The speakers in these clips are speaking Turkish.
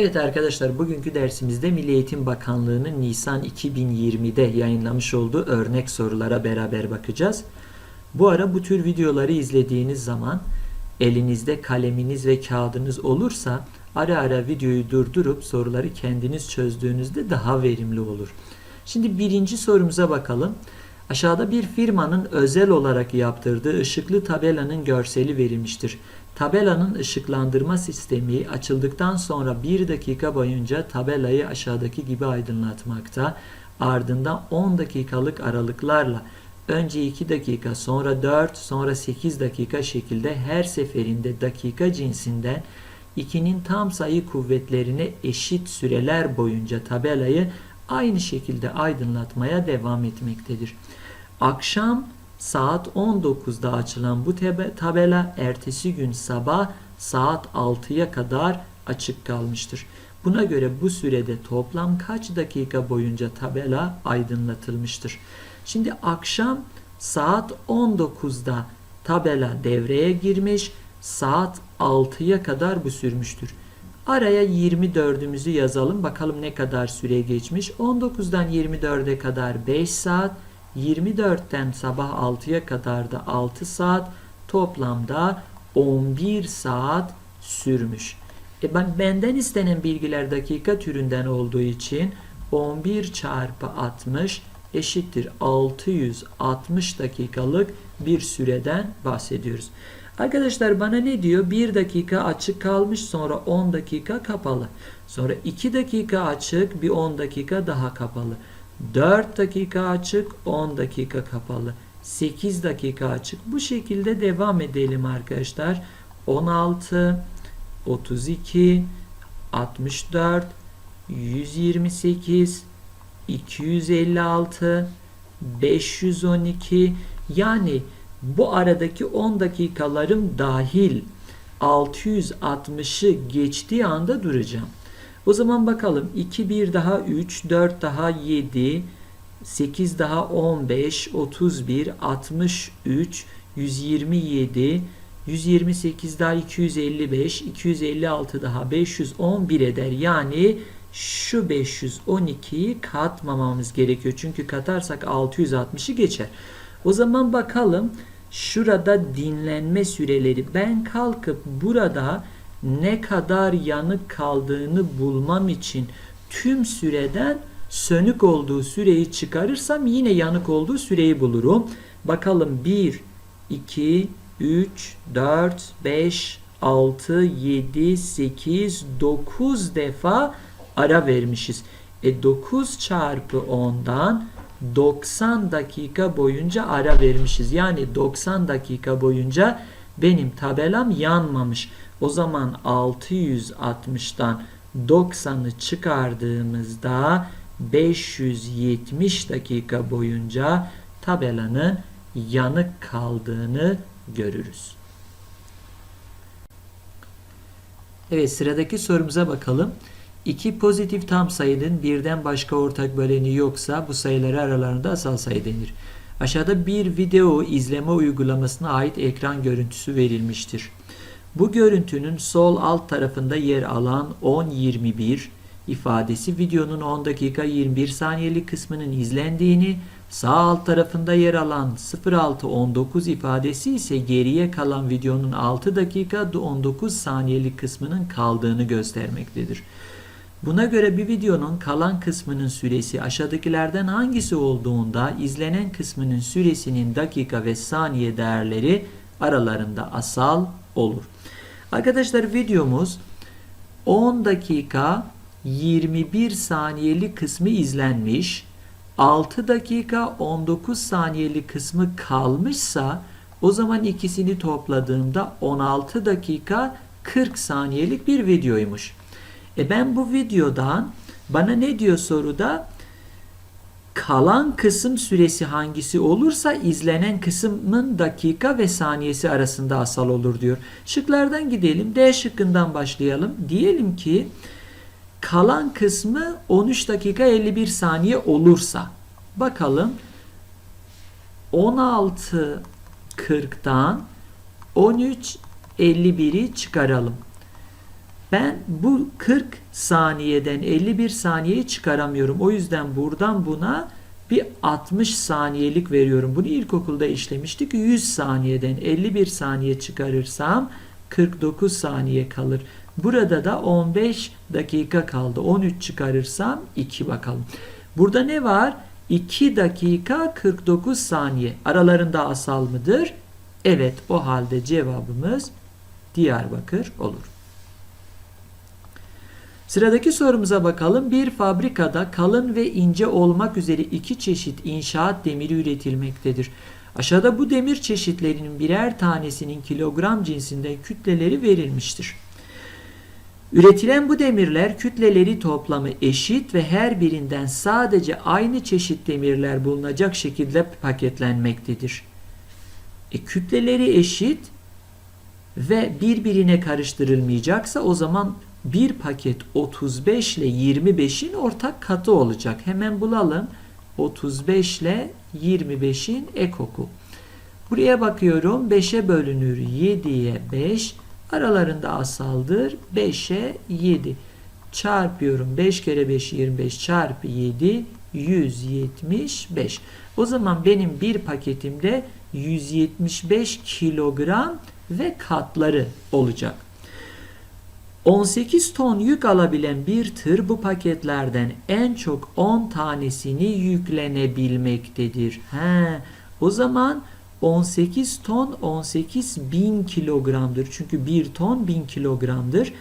Evet arkadaşlar bugünkü dersimizde Milli Eğitim Bakanlığı'nın Nisan 2020'de yayınlamış olduğu örnek sorulara beraber bakacağız. Bu ara bu tür videoları izlediğiniz zaman elinizde kaleminiz ve kağıdınız olursa ara ara videoyu durdurup soruları kendiniz çözdüğünüzde daha verimli olur. Şimdi birinci sorumuza bakalım. Aşağıda bir firmanın özel olarak yaptırdığı ışıklı tabelanın görseli verilmiştir. Tabelanın ışıklandırma sistemi açıldıktan sonra 1 dakika boyunca tabelayı aşağıdaki gibi aydınlatmakta. Ardından 10 dakikalık aralıklarla önce 2 dakika sonra 4 sonra 8 dakika şekilde her seferinde dakika cinsinden 2'nin tam sayı kuvvetlerine eşit süreler boyunca tabelayı aynı şekilde aydınlatmaya devam etmektedir. Akşam saat 19'da açılan bu tabela ertesi gün sabah saat 6'ya kadar açık kalmıştır. Buna göre bu sürede toplam kaç dakika boyunca tabela aydınlatılmıştır? Şimdi akşam saat 19'da tabela devreye girmiş, saat 6'ya kadar bu sürmüştür. Araya 24'ümüzü yazalım. Bakalım ne kadar süre geçmiş. 19'dan 24'e kadar 5 saat. 24'ten sabah 6'ya kadar da 6 saat. Toplamda 11 saat sürmüş. E ben benden istenen bilgiler dakika türünden olduğu için 11 çarpı 60 eşittir 660 dakikalık bir süreden bahsediyoruz. Arkadaşlar bana ne diyor? 1 dakika açık kalmış sonra 10 dakika kapalı. Sonra 2 dakika açık bir 10 dakika daha kapalı. 4 dakika açık 10 dakika kapalı. 8 dakika açık. Bu şekilde devam edelim arkadaşlar. 16 32 64 128 256 512 yani bu aradaki 10 dakikalarım dahil 660'ı geçtiği anda duracağım. O zaman bakalım 2 1 daha 3 4 daha 7 8 daha 15 31 63 127 128 daha 255 256 daha 511 eder. Yani şu 512'yi katmamamız gerekiyor. Çünkü katarsak 660'ı geçer. O zaman bakalım şurada dinlenme süreleri ben kalkıp burada ne kadar yanık kaldığını bulmam için tüm süreden sönük olduğu süreyi çıkarırsam yine yanık olduğu süreyi bulurum. Bakalım 1, 2, 3, 4, 5, 6, 7, 8, 9 defa ara vermişiz. E 9 çarpı 10'dan 90 dakika boyunca ara vermişiz. Yani 90 dakika boyunca benim tabelam yanmamış. O zaman 660'dan 90'ı çıkardığımızda 570 dakika boyunca tabelanın yanık kaldığını görürüz. Evet sıradaki sorumuza bakalım. İki pozitif tam sayının birden başka ortak böleni yoksa bu sayıları aralarında asal sayı denir. Aşağıda bir video izleme uygulamasına ait ekran görüntüsü verilmiştir. Bu görüntünün sol alt tarafında yer alan 10-21 ifadesi videonun 10 dakika 21 saniyelik kısmının izlendiğini, sağ alt tarafında yer alan 06-19 ifadesi ise geriye kalan videonun 6 dakika 19 saniyelik kısmının kaldığını göstermektedir. Buna göre bir videonun kalan kısmının süresi aşağıdakilerden hangisi olduğunda izlenen kısmının süresinin dakika ve saniye değerleri aralarında asal olur. Arkadaşlar videomuz 10 dakika 21 saniyelik kısmı izlenmiş. 6 dakika 19 saniyelik kısmı kalmışsa o zaman ikisini topladığımda 16 dakika 40 saniyelik bir videoymuş. E ben bu videodan bana ne diyor soruda? Kalan kısım süresi hangisi olursa izlenen kısmın dakika ve saniyesi arasında asal olur diyor. Şıklardan gidelim. D şıkkından başlayalım. Diyelim ki kalan kısmı 13 dakika 51 saniye olursa bakalım 16.40'dan 13.51'i çıkaralım. Ben bu 40 saniyeden 51 saniyeyi çıkaramıyorum. O yüzden buradan buna bir 60 saniyelik veriyorum. Bunu ilkokulda işlemiştik. 100 saniyeden 51 saniye çıkarırsam 49 saniye kalır. Burada da 15 dakika kaldı. 13 çıkarırsam 2 bakalım. Burada ne var? 2 dakika 49 saniye. Aralarında asal mıdır? Evet. O halde cevabımız Diyarbakır olur. Sıradaki sorumuza bakalım. Bir fabrikada kalın ve ince olmak üzere iki çeşit inşaat demiri üretilmektedir. Aşağıda bu demir çeşitlerinin birer tanesinin kilogram cinsinden kütleleri verilmiştir. Üretilen bu demirler kütleleri toplamı eşit ve her birinden sadece aynı çeşit demirler bulunacak şekilde paketlenmektedir. E, kütleleri eşit ve birbirine karıştırılmayacaksa o zaman bir paket 35 ile 25'in ortak katı olacak. Hemen bulalım. 35 ile 25'in ekoku. Buraya bakıyorum. 5'e bölünür 7'ye 5. Aralarında asaldır. 5'e 7. Çarpıyorum. 5 kere 5 25 çarpı 7 175. O zaman benim bir paketimde 175 kilogram ve katları olacak. 18 ton yük alabilen bir tır bu paketlerden en çok 10 tanesini yüklenebilmektedir. He, o zaman 18 ton 18 bin kilogramdır. Çünkü 1 ton 1000 kilogramdır.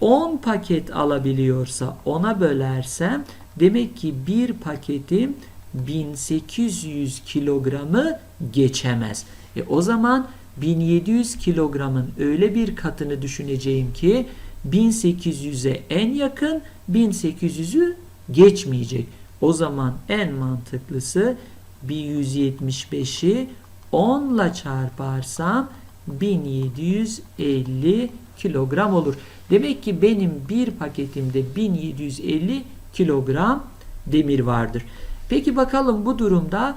10 paket alabiliyorsa 10'a bölersem demek ki bir paketim 1800 kilogramı geçemez. E o zaman 1700 kilogramın öyle bir katını düşüneceğim ki 1800'e en yakın 1800'ü geçmeyecek. O zaman en mantıklısı bir 175'i 10 ile çarparsam 1750 kilogram olur. Demek ki benim bir paketimde 1750 kilogram demir vardır. Peki bakalım bu durumda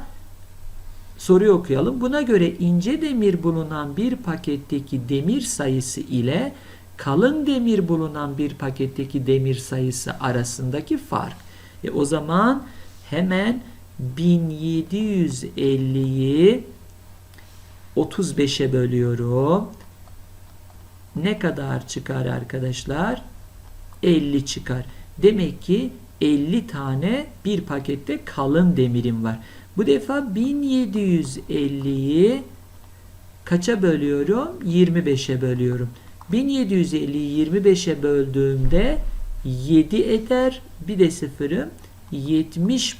soruyu okuyalım. Buna göre ince demir bulunan bir paketteki demir sayısı ile kalın demir bulunan bir paketteki demir sayısı arasındaki fark. E o zaman hemen 1750'yi 35'e bölüyorum. Ne kadar çıkar arkadaşlar? 50 çıkar. Demek ki 50 tane bir pakette kalın demirim var. Bu defa 1750'yi kaça bölüyorum? 25'e bölüyorum. 1750'yi 25'e böldüğümde 7 eder. Bir de sıfırım 70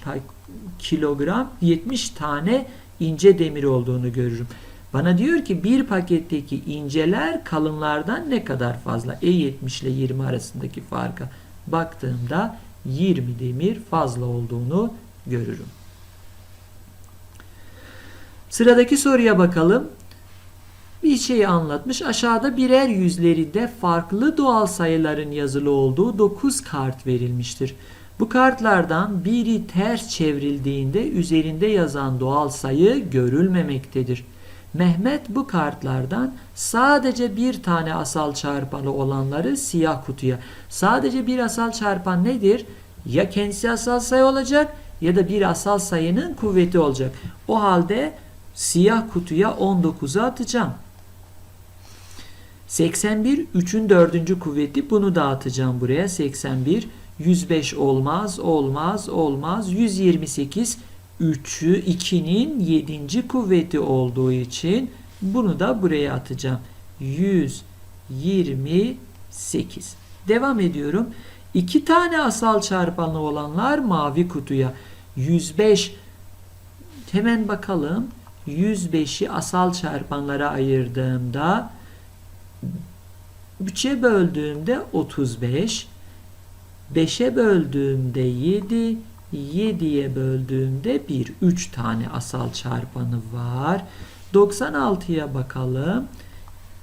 kilogram 70 tane ince demir olduğunu görürüm. Bana diyor ki bir paketteki inceler kalınlardan ne kadar fazla? E70 ile 20 arasındaki farka baktığımda 20 demir fazla olduğunu görürüm. Sıradaki soruya bakalım. Bir şeyi anlatmış. Aşağıda birer yüzlerinde farklı doğal sayıların yazılı olduğu 9 kart verilmiştir. Bu kartlardan biri ters çevrildiğinde üzerinde yazan doğal sayı görülmemektedir. Mehmet bu kartlardan sadece bir tane asal çarpanı olanları siyah kutuya. Sadece bir asal çarpan nedir? Ya kendisi asal sayı olacak ya da bir asal sayının kuvveti olacak. O halde siyah kutuya 19'u atacağım. 81 3'ün 4. kuvveti bunu dağıtacağım buraya. 81 105 olmaz, olmaz, olmaz. 128 3'ü 2'nin 7. kuvveti olduğu için bunu da buraya atacağım. 128. Devam ediyorum. İki tane asal çarpanlı olanlar mavi kutuya. 105 hemen bakalım. 105'i asal çarpanlara ayırdığımda 3'e böldüğümde 35 5'e böldüğümde 7 7'ye böldüğümde 1 3 tane asal çarpanı var. 96'ya bakalım.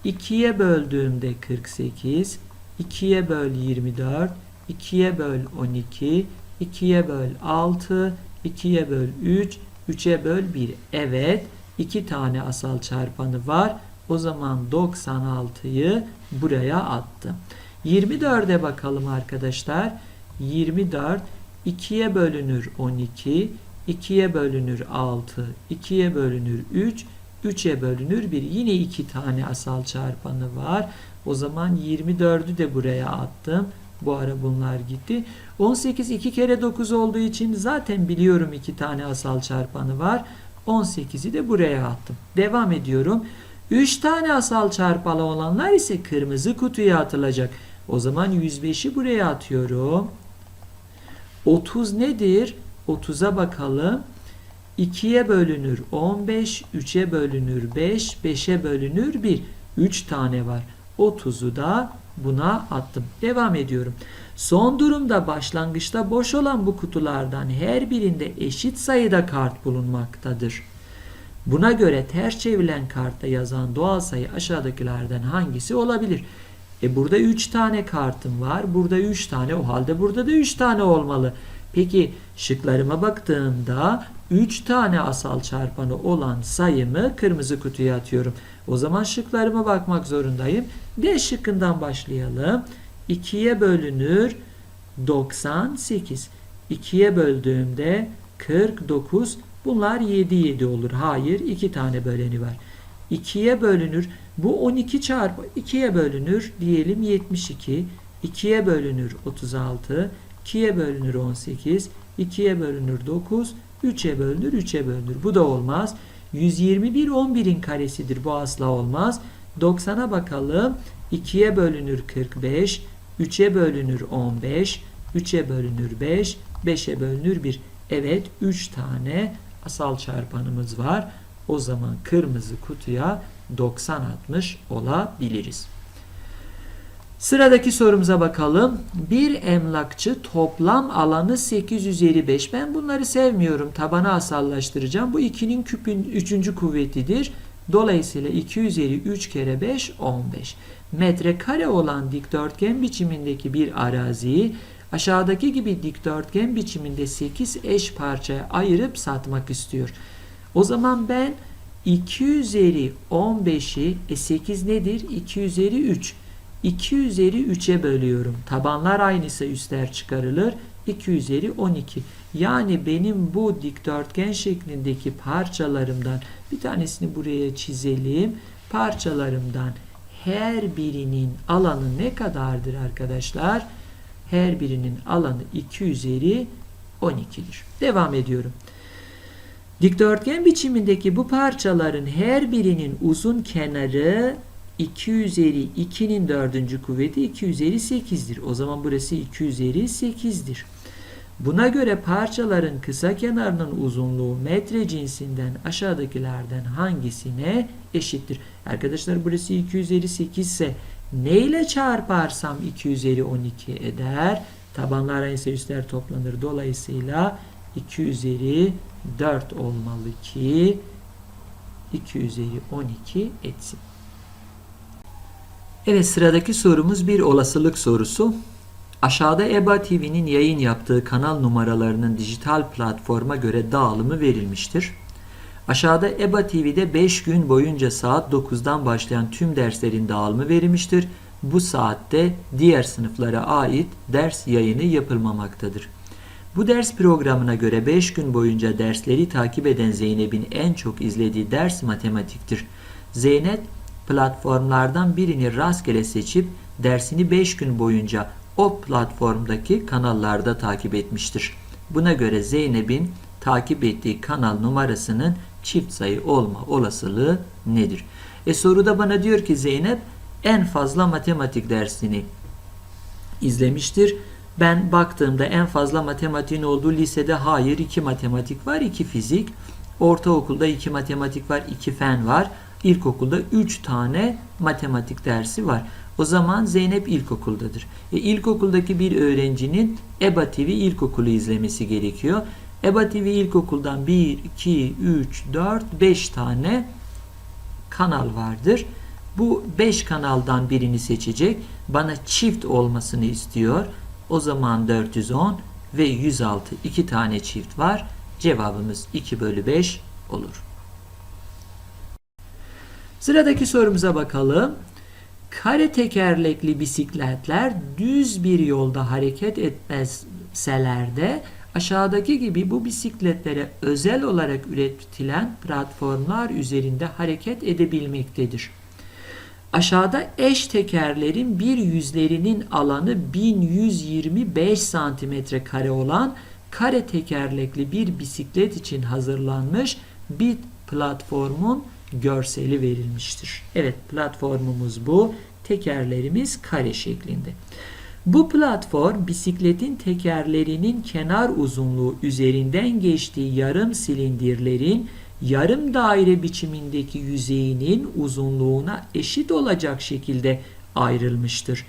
2'ye böldüğümde 48 2'ye böl 24 2'ye böl 12 2'ye böl 6 2'ye böl 3 3'e böl 1 evet 2 tane asal çarpanı var o zaman 96'yı buraya attım. 24'e bakalım arkadaşlar. 24 2'ye bölünür 12, 2'ye bölünür 6, 2'ye bölünür 3, 3'e bölünür 1. Yine iki tane asal çarpanı var. O zaman 24'ü de buraya attım. Bu ara bunlar gitti. 18 2 kere 9 olduğu için zaten biliyorum iki tane asal çarpanı var. 18'i de buraya attım. Devam ediyorum. 3 tane asal çarpanı olanlar ise kırmızı kutuya atılacak. O zaman 105'i buraya atıyorum. 30 nedir? 30'a bakalım. 2'ye bölünür 15, 3'e bölünür 5, 5'e bölünür 1. 3 tane var. 30'u da buna attım. Devam ediyorum. Son durumda başlangıçta boş olan bu kutulardan her birinde eşit sayıda kart bulunmaktadır. Buna göre ters çevrilen kartta yazan doğal sayı aşağıdakilerden hangisi olabilir? E burada 3 tane kartım var. Burada 3 tane. O halde burada da 3 tane olmalı. Peki şıklarıma baktığımda 3 tane asal çarpanı olan sayımı kırmızı kutuya atıyorum. O zaman şıklarıma bakmak zorundayım. D şıkkından başlayalım. 2'ye bölünür 98. 2'ye böldüğümde 49. Bunlar 7 7 olur. Hayır 2 tane böleni var. 2'ye bölünür. Bu 12 çarpı 2'ye bölünür. Diyelim 72. 2'ye bölünür 36. 2'ye bölünür 18. 2'ye bölünür 9. 3'e bölünür 3'e bölünür. Bu da olmaz. 121 11'in karesidir. Bu asla olmaz. 90'a bakalım. 2'ye bölünür 45. 3'e bölünür 15. 3'e bölünür 5. 5'e bölünür 1. Evet 3 tane asal çarpanımız var. O zaman kırmızı kutuya 90 atmış olabiliriz. Sıradaki sorumuza bakalım. Bir emlakçı toplam alanı 8 üzeri 5. Ben bunları sevmiyorum. Tabana asallaştıracağım. Bu 2'nin küpün 3. kuvvetidir. Dolayısıyla 2 üzeri 3 kere 5 15. Metrekare olan dikdörtgen biçimindeki bir araziyi aşağıdaki gibi dikdörtgen biçiminde 8 eş parçaya ayırıp satmak istiyor. O zaman ben 2 üzeri 15'i e 8 nedir? 2 üzeri 3. 2 üzeri 3'e bölüyorum. Tabanlar aynıysa üstler çıkarılır. 2 üzeri 12. Yani benim bu dikdörtgen şeklindeki parçalarımdan bir tanesini buraya çizelim. Parçalarımdan her birinin alanı ne kadardır arkadaşlar? Her birinin alanı 2 üzeri 12'dir. Devam ediyorum. Dikdörtgen biçimindeki bu parçaların her birinin uzun kenarı 2 üzeri 2'nin dördüncü kuvveti 2 üzeri 8'dir. O zaman burası 2 üzeri 8'dir. Buna göre parçaların kısa kenarının uzunluğu metre cinsinden aşağıdakilerden hangisine eşittir? Arkadaşlar burası 2 üzeri 8 ise ne ile çarparsam 2 üzeri 12 eder? Tabanlar ise üstler toplanır. Dolayısıyla 2 üzeri 4 olmalı ki 2 üzeri 12 etsin. Evet sıradaki sorumuz bir olasılık sorusu. Aşağıda EBA TV'nin yayın yaptığı kanal numaralarının dijital platforma göre dağılımı verilmiştir. Aşağıda EBA TV'de 5 gün boyunca saat 9'dan başlayan tüm derslerin dağılımı verilmiştir. Bu saatte diğer sınıflara ait ders yayını yapılmamaktadır. Bu ders programına göre 5 gün boyunca dersleri takip eden Zeynep'in en çok izlediği ders matematiktir. Zeynep platformlardan birini rastgele seçip dersini 5 gün boyunca o platformdaki kanallarda takip etmiştir. Buna göre Zeynep'in takip ettiği kanal numarasının çift sayı olma olasılığı nedir? E soruda bana diyor ki Zeynep en fazla matematik dersini izlemiştir. Ben baktığımda en fazla matematiğin olduğu lisede hayır 2 matematik var 2 fizik. Ortaokulda 2 matematik var 2 fen var. İlkokulda 3 tane matematik dersi var. O zaman Zeynep ilkokuldadır. E, ilkokuldaki bir öğrencinin EBA TV ilkokulu izlemesi gerekiyor. EBA TV ilkokuldan 1, 2, 3, 4, 5 tane kanal vardır. Bu 5 kanaldan birini seçecek. Bana çift olmasını istiyor. O zaman 410 ve 106 iki tane çift var. Cevabımız 2 bölü 5 olur. Sıradaki sorumuza bakalım. Kare tekerlekli bisikletler düz bir yolda hareket etmeseler de aşağıdaki gibi bu bisikletlere özel olarak üretilen platformlar üzerinde hareket edebilmektedir. Aşağıda eş tekerlerin bir yüzlerinin alanı 1125 santimetre kare olan kare tekerlekli bir bisiklet için hazırlanmış bir platformun görseli verilmiştir. Evet platformumuz bu. Tekerlerimiz kare şeklinde. Bu platform bisikletin tekerlerinin kenar uzunluğu üzerinden geçtiği yarım silindirlerin yarım daire biçimindeki yüzeyinin uzunluğuna eşit olacak şekilde ayrılmıştır.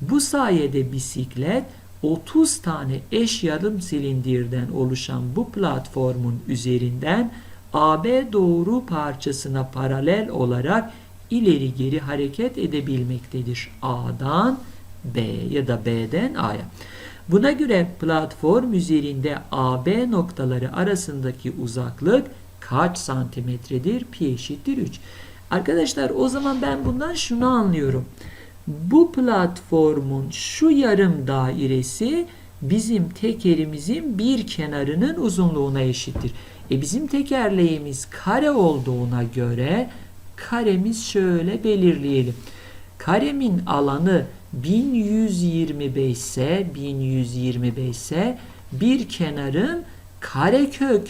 Bu sayede bisiklet 30 tane eş yarım silindirden oluşan bu platformun üzerinden AB doğru parçasına paralel olarak ileri geri hareket edebilmektedir. A'dan B ya da B'den A'ya. Buna göre platform üzerinde AB noktaları arasındaki uzaklık kaç santimetredir? Pi eşittir 3. Arkadaşlar o zaman ben bundan şunu anlıyorum. Bu platformun şu yarım dairesi bizim tekerimizin bir kenarının uzunluğuna eşittir. E bizim tekerleğimiz kare olduğuna göre karemiz şöyle belirleyelim. Karemin alanı 1125 ise 1125 ise bir kenarın karekök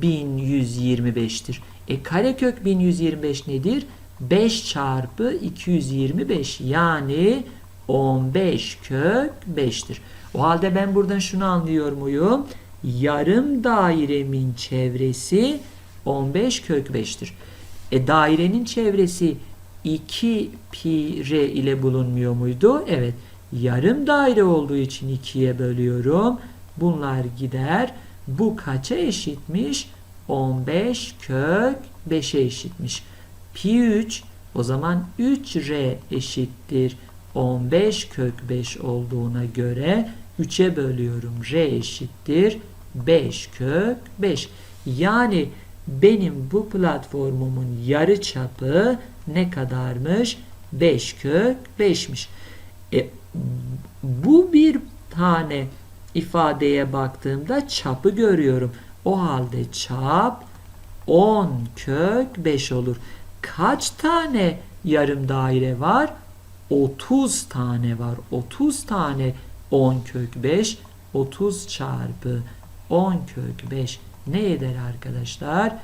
1125'tir. E karekök 1125 nedir? 5 çarpı 225 yani 15 kök 5'tir. O halde ben buradan şunu anlıyor muyum? Yarım dairemin çevresi 15 kök 5'tir. E dairenin çevresi 2 pi r ile bulunmuyor muydu? Evet. Yarım daire olduğu için 2'ye bölüyorum. Bunlar gider. Bu kaça eşitmiş? 15 kök 5'e eşitmiş. Pi 3 o zaman 3r eşittir 15 kök 5 olduğuna göre 3'e bölüyorum. r eşittir 5 kök 5. Yani benim bu platformumun yarı çapı ne kadarmış? 5 kök 5'miş. E, bu bir tane ifadeye baktığımda çapı görüyorum. O halde çap 10 kök 5 olur. Kaç tane yarım daire var? 30 tane var. 30 tane 10 kök 5 30 çarpı 10 kök 5 ne eder arkadaşlar?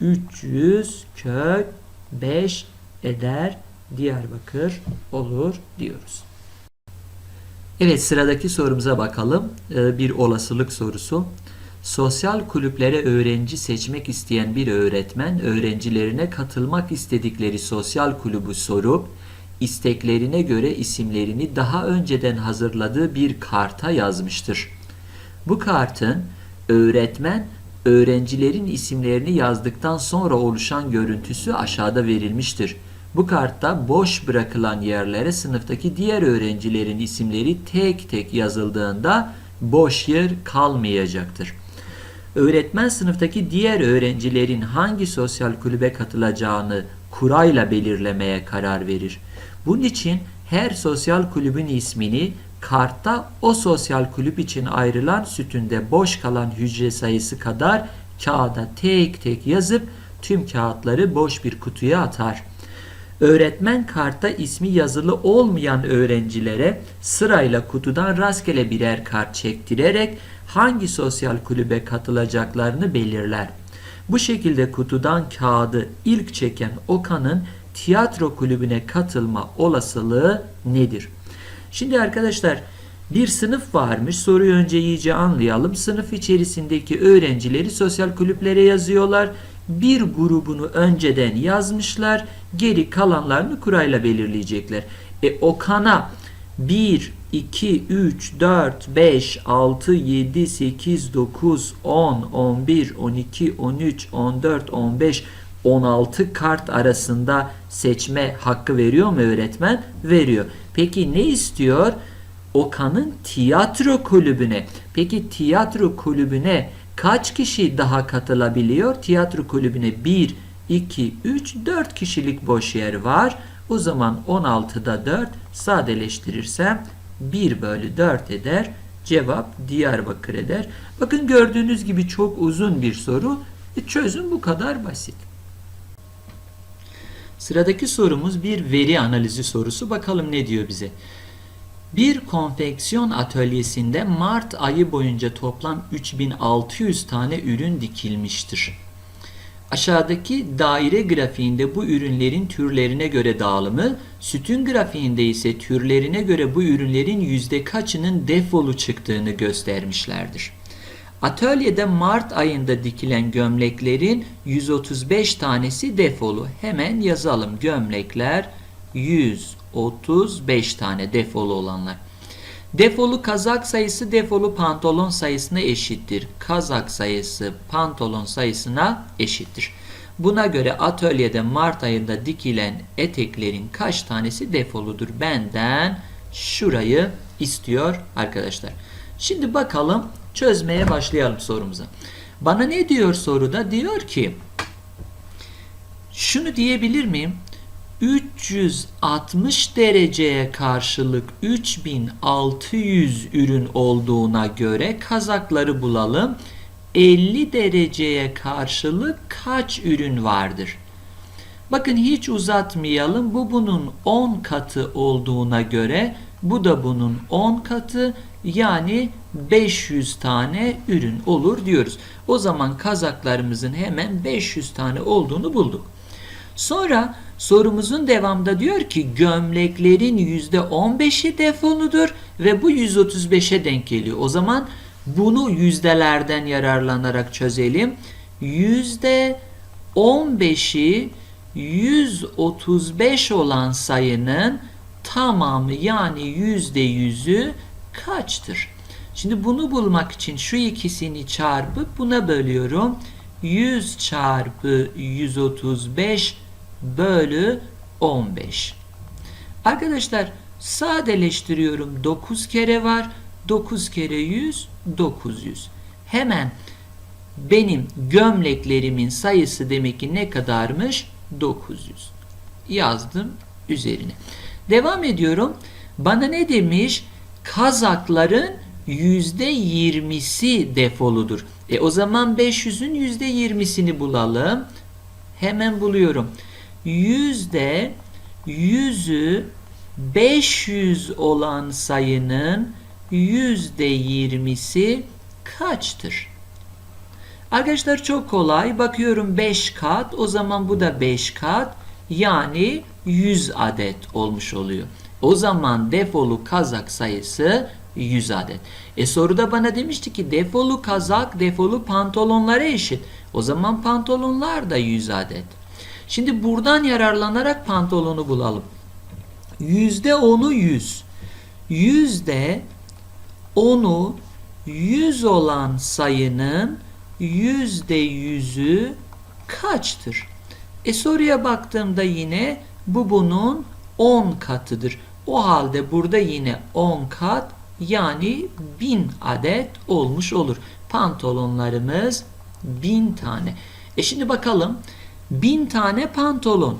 300 kök 5 eder. Diyarbakır olur diyoruz. Evet sıradaki sorumuza bakalım. Ee, bir olasılık sorusu. Sosyal kulüplere öğrenci seçmek isteyen bir öğretmen öğrencilerine katılmak istedikleri sosyal kulübü sorup isteklerine göre isimlerini daha önceden hazırladığı bir karta yazmıştır. Bu kartın öğretmen öğrencilerin isimlerini yazdıktan sonra oluşan görüntüsü aşağıda verilmiştir. Bu kartta boş bırakılan yerlere sınıftaki diğer öğrencilerin isimleri tek tek yazıldığında boş yer kalmayacaktır. Öğretmen sınıftaki diğer öğrencilerin hangi sosyal kulübe katılacağını kurayla belirlemeye karar verir. Bunun için her sosyal kulübün ismini kartta o sosyal kulüp için ayrılan sütünde boş kalan hücre sayısı kadar kağıda tek tek yazıp tüm kağıtları boş bir kutuya atar. Öğretmen kartta ismi yazılı olmayan öğrencilere sırayla kutudan rastgele birer kart çektirerek hangi sosyal kulübe katılacaklarını belirler. Bu şekilde kutudan kağıdı ilk çeken Okan'ın tiyatro kulübüne katılma olasılığı nedir? Şimdi arkadaşlar bir sınıf varmış. Soruyu önce iyice anlayalım. Sınıf içerisindeki öğrencileri sosyal kulüplere yazıyorlar. Bir grubunu önceden yazmışlar. Geri kalanlarını kurayla belirleyecekler. E Okan'a 1, 2, 3, 4, 5, 6, 7, 8, 9, 10, 11, 12, 13, 14, 15, 16 kart arasında seçme hakkı veriyor mu öğretmen? Veriyor. Peki ne istiyor? Okan'ın tiyatro kulübüne. Peki tiyatro kulübüne kaç kişi daha katılabiliyor? Tiyatro kulübüne 1, 2, 3, 4 kişilik boş yer var. O zaman 16'da 4 sadeleştirirsem 1 bölü 4 eder. Cevap Diyarbakır eder. Bakın gördüğünüz gibi çok uzun bir soru. E, çözüm bu kadar basit. Sıradaki sorumuz bir veri analizi sorusu. Bakalım ne diyor bize. Bir konfeksiyon atölyesinde Mart ayı boyunca toplam 3600 tane ürün dikilmiştir. Aşağıdaki daire grafiğinde bu ürünlerin türlerine göre dağılımı, sütun grafiğinde ise türlerine göre bu ürünlerin yüzde kaçının defolu çıktığını göstermişlerdir. Atölyede Mart ayında dikilen gömleklerin 135 tanesi defolu. Hemen yazalım gömlekler 135 tane defolu olanlar. Defolu kazak sayısı defolu pantolon sayısına eşittir. Kazak sayısı pantolon sayısına eşittir. Buna göre atölyede Mart ayında dikilen eteklerin kaç tanesi defoludur? Benden şurayı istiyor arkadaşlar. Şimdi bakalım çözmeye başlayalım sorumuza. Bana ne diyor soruda? Diyor ki şunu diyebilir miyim? 360 dereceye karşılık 3600 ürün olduğuna göre kazakları bulalım. 50 dereceye karşılık kaç ürün vardır? Bakın hiç uzatmayalım. Bu bunun 10 katı olduğuna göre bu da bunun 10 katı yani 500 tane ürün olur diyoruz. O zaman kazaklarımızın hemen 500 tane olduğunu bulduk. Sonra sorumuzun devamında diyor ki gömleklerin %15'i defoludur ve bu 135'e denk geliyor. O zaman bunu yüzdelerden yararlanarak çözelim. %15'i 135 olan sayının tamamı yani %100'ü kaçtır? Şimdi bunu bulmak için şu ikisini çarpıp buna bölüyorum. 100 çarpı 135 bölü 15. Arkadaşlar sadeleştiriyorum. 9 kere var. 9 kere 100 900. Hemen benim gömleklerimin sayısı demek ki ne kadarmış? 900. Yazdım üzerine. Devam ediyorum. Bana ne demiş? Kazakların %20'si defoludur. E o zaman 500'ün %20'sini bulalım. Hemen buluyorum. Yüzde yüzü 500 olan sayının yüzde yirmisi kaçtır? Arkadaşlar çok kolay. Bakıyorum 5 kat. O zaman bu da 5 kat. Yani 100 adet olmuş oluyor. O zaman defolu kazak sayısı 100 adet. E soruda bana demişti ki defolu kazak defolu pantolonlara eşit. O zaman pantolonlar da 100 adet. Şimdi buradan yararlanarak pantolonu bulalım. Yüzde onu 100. Yüzde onu 100 olan sayının yüzde yüzü kaçtır? E soruya baktığımda yine bu bunun 10 katıdır. O halde burada yine 10 kat yani 1000 adet olmuş olur. Pantolonlarımız 1000 tane. E şimdi bakalım 1000 tane pantolon.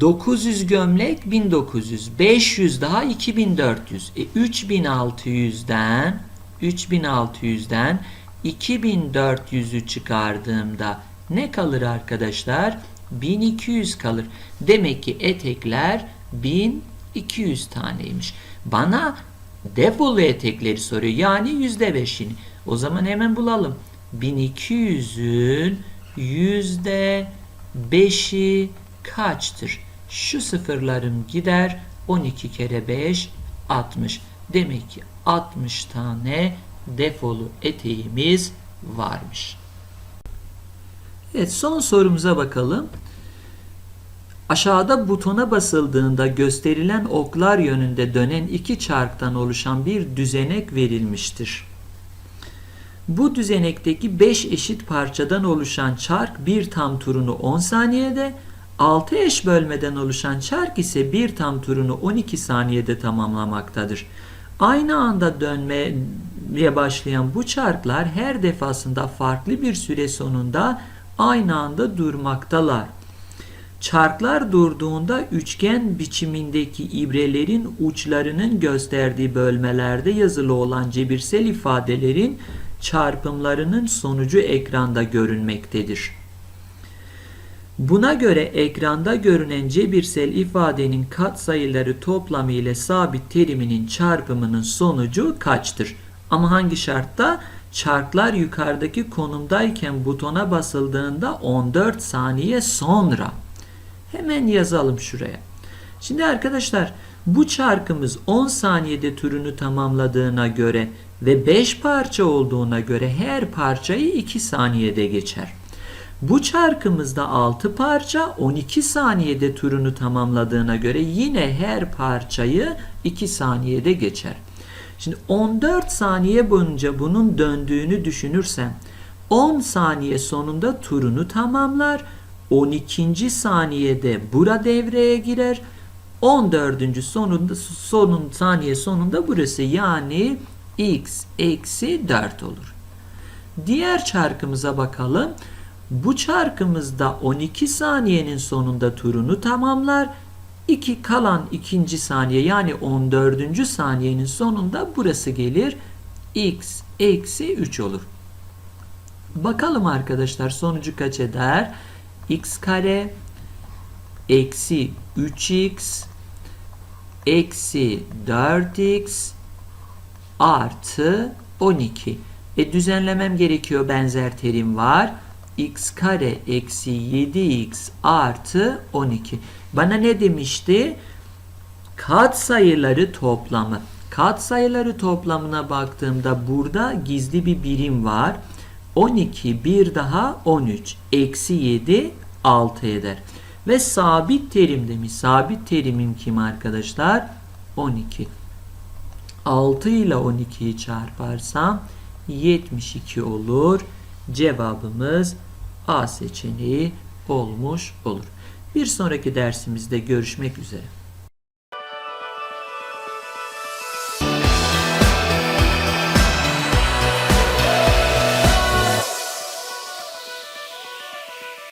900 gömlek 1900. 500 daha 2400. E 3600'den 3600'den 2400'ü çıkardığımda ne kalır arkadaşlar? 1200 kalır. Demek ki etekler 1200 taneymiş. Bana defolu etekleri soruyor. Yani %5'ini. O zaman hemen bulalım. 1200'ün %5'i kaçtır? Şu sıfırlarım gider. 12 kere 5 60. Demek ki 60 tane defolu eteğimiz varmış. Evet son sorumuza bakalım. Aşağıda butona basıldığında gösterilen oklar yönünde dönen iki çarktan oluşan bir düzenek verilmiştir. Bu düzenekteki 5 eşit parçadan oluşan çark bir tam turunu 10 saniyede, 6 eş bölmeden oluşan çark ise bir tam turunu 12 saniyede tamamlamaktadır. Aynı anda dönmeye başlayan bu çarklar her defasında farklı bir süre sonunda aynı anda durmaktalar. Çarklar durduğunda üçgen biçimindeki ibrelerin uçlarının gösterdiği bölmelerde yazılı olan cebirsel ifadelerin çarpımlarının sonucu ekranda görünmektedir. Buna göre ekranda görünen cebirsel ifadenin katsayıları toplamı ile sabit teriminin çarpımının sonucu kaçtır? Ama hangi şartta? Çarklar yukarıdaki konumdayken butona basıldığında 14 saniye sonra. Hemen yazalım şuraya. Şimdi arkadaşlar bu çarkımız 10 saniyede türünü tamamladığına göre ve 5 parça olduğuna göre her parçayı 2 saniyede geçer. Bu çarkımızda 6 parça 12 saniyede turunu tamamladığına göre yine her parçayı 2 saniyede geçer. Şimdi 14 saniye boyunca bunun döndüğünü düşünürsem 10 saniye sonunda turunu tamamlar. 12. saniyede bura devreye girer. 14. sonunda sonun saniye sonunda burası yani x eksi 4 olur. Diğer çarkımıza bakalım. Bu çarkımızda 12 saniyenin sonunda turunu tamamlar. 2 kalan ikinci saniye yani 14. saniyenin sonunda burası gelir. x eksi 3 olur. Bakalım arkadaşlar sonucu kaç eder? x kare eksi 3x eksi 4x artı 12. E düzenlemem gerekiyor benzer terim var x kare eksi 7x artı 12. Bana ne demişti? Kat sayıları toplamı. Kat sayıları toplamına baktığımda burada gizli bir birim var. 12 bir daha 13 eksi 7 6 eder. Ve sabit terim demiş. Sabit terimim kim arkadaşlar? 12. 6 ile 12'yi çarparsam 72 olur. Cevabımız A seçeneği olmuş olur. Bir sonraki dersimizde görüşmek üzere.